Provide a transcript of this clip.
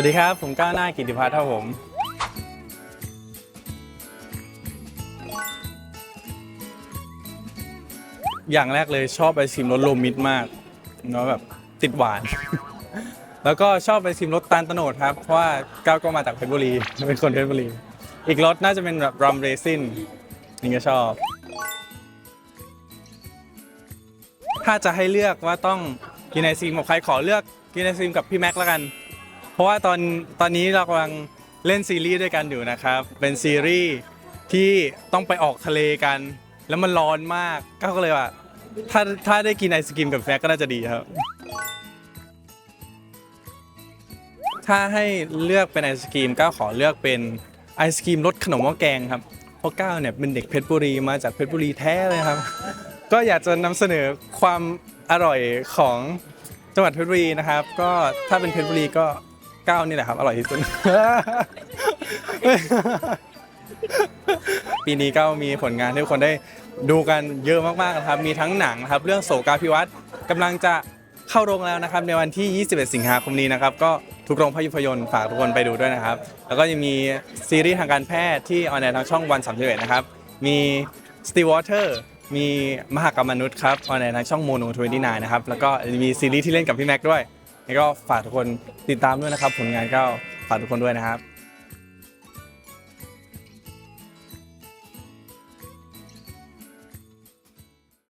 วัสดีครับ ผมก้าวหน้ากิติพัฒน์ครับผม อย่างแรกเลยชอบไอศครีมรสโลมิดมากเนาะแบบติดหวาน แล้วก็ชอบไอศครีมรสตาลตโนดครับ เพราะว่าก้าวก็มาจากเพชรบุรีเป็นคนเพชรบุรี อีกรสน่าจะเป็นแบบรัมเรซินนี่ก็ชอบ ถ้าจะให้เลือกว่าต้องกินไอศครีมกับใครขอเลือกกินไอศครีมกับพี่แม็กซ์แล้วกัน เพราะว่าตอนตอนนี้เรากำลังเล่นซีรีส์ด้วยกันอยู่นะครับ เป็นซีรีส์ที่ต้องไปออกทะเลกัน แล้วมันร้อนมากก็เลยว่าถ้าถ้าได้กินไอศกรีมกับแฟกก็น่าจะดีครับ ถ้าให้เลือกเป็นไอศกรีมก็ขอเลือกเป็นไอศกรีมรสขนมหม้อแกงครับเพราะก้าวเนี่ยเป็นเด็กเพชรบุรีมาจากเพชรบุรีแท้เลยครับ ก็อยากจะนำเสนอความอร่อยของจังหวัดเพชรบุรีนะครับ ก็ถ้าเป็นเพชรบุรีก็ ก้านี่แหละครับ อร่อยที่สุด ปีนี้ก็มีผลงานทุกคนได้ดูกันเยอะมากๆนะครับ มีทั้งหนังนะครับ เรื่องโศกาพิวัตรกำลังจะเข้าโรงแล้วนะครับ ในวันที่ 21 สิงหาคมนี้นะครับ ก็ทุกโรงภาพยนตร์ฝากทุกคนไปดูด้วยนะครับ แล้วก็ยังมีซีรีส์ทางการแพทย์ที่ออนแอร์ทางช่องวัน31นะครับ มี Still Water มีมหากรรมมนุษย์ครับออนแอร์ทางช่องโมโน29นะครับ แล้วก็มีซีรีส์ที่เล่นกับพี่แม็กซ์ด้วย นี่ก็ฝากทุกคนติดตามด้วยนะครับ ผลงานก็ฝากทุกคนด้วยนะครับ